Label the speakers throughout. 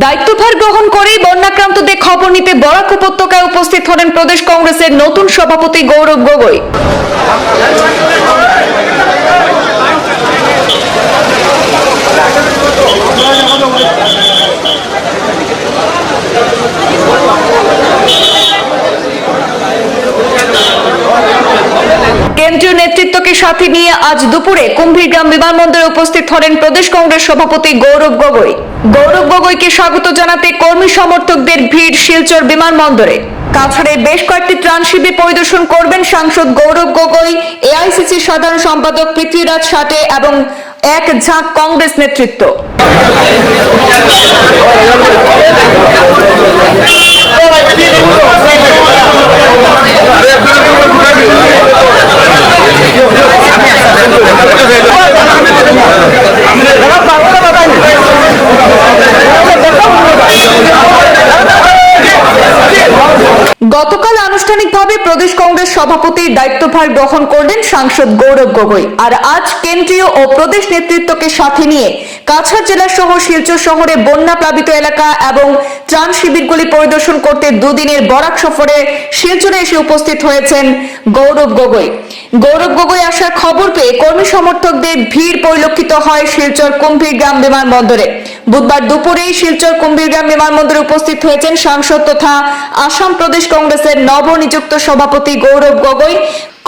Speaker 1: দায়িত্বভার গ্রহণ করেই বন্যাক্রান্তদের খবর নিতে বরাক উপত্যকায় উপস্থিত হলেন প্রদেশ কংগ্রেসের নতুন সভাপতি গৌরব গগৈ। কেন্দ্রীয় নেতৃত্বকে সাথে নিয়ে আজ দুপুরে কুম্ভীরগ্রাম বিমানবন্দরে উপস্থিত হলেন প্রদেশ কংগ্রেস সভাপতি গৌরব গগৈ। গৌরব গগৈকে স্বাগত জানাতে কর্মী সমর্থকদের ভিড় শিলচর বিমানবন্দরে। কাছাড়ে বেশ কয়েকটি ত্রাণ শিবির পরিদর্শন করবেন সাংসদ গৌরব গগৈ এআইসিসি সাধারণ সম্পাদক পৃথ্বীরাজ সাটে এবং এক ঝাঁক কংগ্রেস নেতৃত্ব। গতকাল আনুষ্ঠানিকভাবে প্রদেশ কংগ্রেস সভাপতির দায়িত্বভার গ্রহণ করলেন সাংসদ গৌরব গগৈ। আর আজ কেন্দ্রীয় ও প্রদেশ নেতৃত্বকে সাথে নিয়ে কাছাড় জেলা সহ শিলচর শহরে বন্যা প্লাবিত এলাকা এবং ত্রাণ শিবিরগুলি পরিদর্শন করতে দুদিনের বরাক সফরে শিলচরে এসে উপস্থিত হয়েছেন গৌরব গগৈ। গৌরব গগৈ আসার খবর পেয়ে কর্মী সমর্থকদের ভিড় পরিলক্ষিত হয় শিলচর কুম্ভীরগ্রাম বিমানবন্দরে। বুধবার দুপুরেই শিলচর কুম্ভীরগ্রাম বিমানবন্দরে উপস্থিত হয়েছেন সাংসদ তথা আসাম প্রদেশ কংগ্রেসের নবনিযুক্ত সভাপতি গৌরব গগৈ।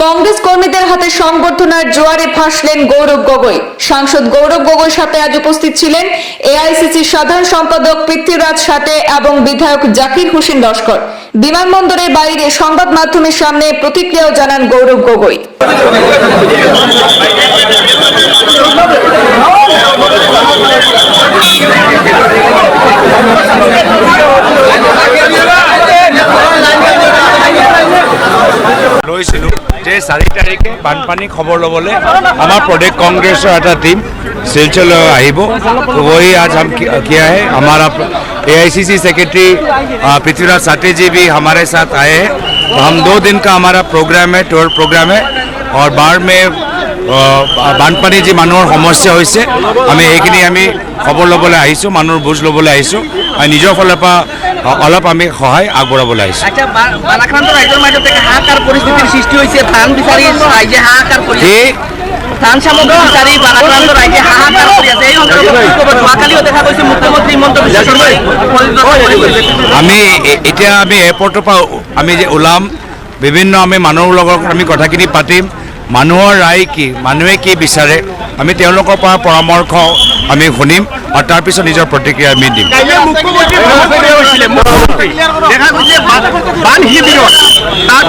Speaker 1: কংগ্রেস কর্মীদের হাতে সংবর্ধনার জোয়ারে ফাঁসলেন গৌরব গগৈ। সাংসদ গৌরব গগৈ সাথে আজ উপস্থিত ছিলেন এআইসিসি সাধারণ সম্পাদক পৃথ্বীরাজ সাথে এবং বিধায়ক জাকির হোসেন লস্কর। বিমানবন্দরের বাইরে সংবাদ মাধ্যমের সামনে প্রতিক্রিয়াও জানান গৌরব গগৈ।
Speaker 2: লৈছিলোঁ যে চাৰি তাৰিখে বানপানী খবৰ ল'বলৈ আমাৰ প্ৰদেশ কংগ্ৰেছৰ এটা টিম শিলচৰলৈ আহিব वही आज हम कि- किया है हमारा ए आई सी सी सेक्रेटरी पृथ्वीराज साटे जी भी हमारे साथ आए हैं तो हम दो दिन का हमारा प्रोग्राम है टूर प्रोग्राम है और बाढ़ में অ, বানপানী যি মানুহৰ সমস্যা হৈছে আমি সেইখিনি আমি খবৰ ল'বলৈ আহিছোঁ মানুহৰ বুজ ল'বলৈ আহিছোঁ আৰু নিজৰ ফালৰ পৰা অ- অলপ আমি সহায় আগবঢ়াবলৈ আহিছোঁ।
Speaker 3: আচ্ছা আছে
Speaker 2: এই
Speaker 3: ধান সামগ্ৰী বিচাৰি বালাক্ৰান্ত ৰাইজে হাহাকাৰ কৰি আছে। এই যোৱাকালিও দেখা গৈছে মুখ্যমন্ত্ৰী হিমন্ত বিশ্ব শৰ্মাই।
Speaker 2: আমি এতিয়া আমি এয়াৰপৰ্টৰ পৰা আমি যে ওলাম বিভিন্ন আমি মানুহৰ লগত আমি কথাখিনি পাতিম। মানুহৰ ৰায় কি মানুহে কি বিচাৰে আমি তেওঁলোকৰ পৰা পৰামৰ্শ আমি শুনিম আৰু তাৰপিছত নিজৰ প্ৰতিক্ৰিয়া আমি দিম।
Speaker 4: দেখা গৈছে বান শিবিৰত তাত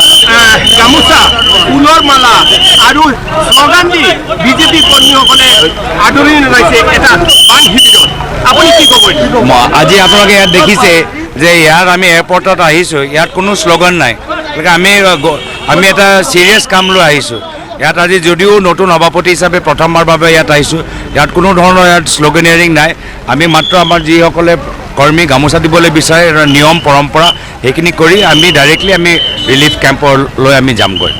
Speaker 4: গামোচা ফুলৰ মালা আৰু শ্লোগান দি বিজেপি কৰ্মীসকলে আদৰণি জনাইছে এটা বান শিবিৰত। আপুনি কি ক'ব
Speaker 2: আজি আপোনালোকে ইয়াত দেখিছে যে ইয়াত আমি এয়াৰপৰ্টত আহিছোঁ ইয়াত কোনো শ্লোগান নাই। গতিকে আমি আমি এটা ছিৰিয়াছ কাম লৈ আহিছোঁ। ইয়াত আজি যদিও নতুন সভাপতি হিচাপে প্ৰথমবাৰ বাবে ইয়াত আহিছোঁ। ইয়াত কোনো ধৰণৰ ইয়াত শ্লোগেনিয়াৰিং নাই। আমি মাত্ৰ আমাৰ যিসকলে কৰ্মী গামোচা দিবলৈ বিচাৰে নিয়ম, পৰম্পৰা, সেইখিনি কৰি আমি ডাইৰেক্টলি আমি ৰিলিফ কেম্পলৈ আমি যামগৈ।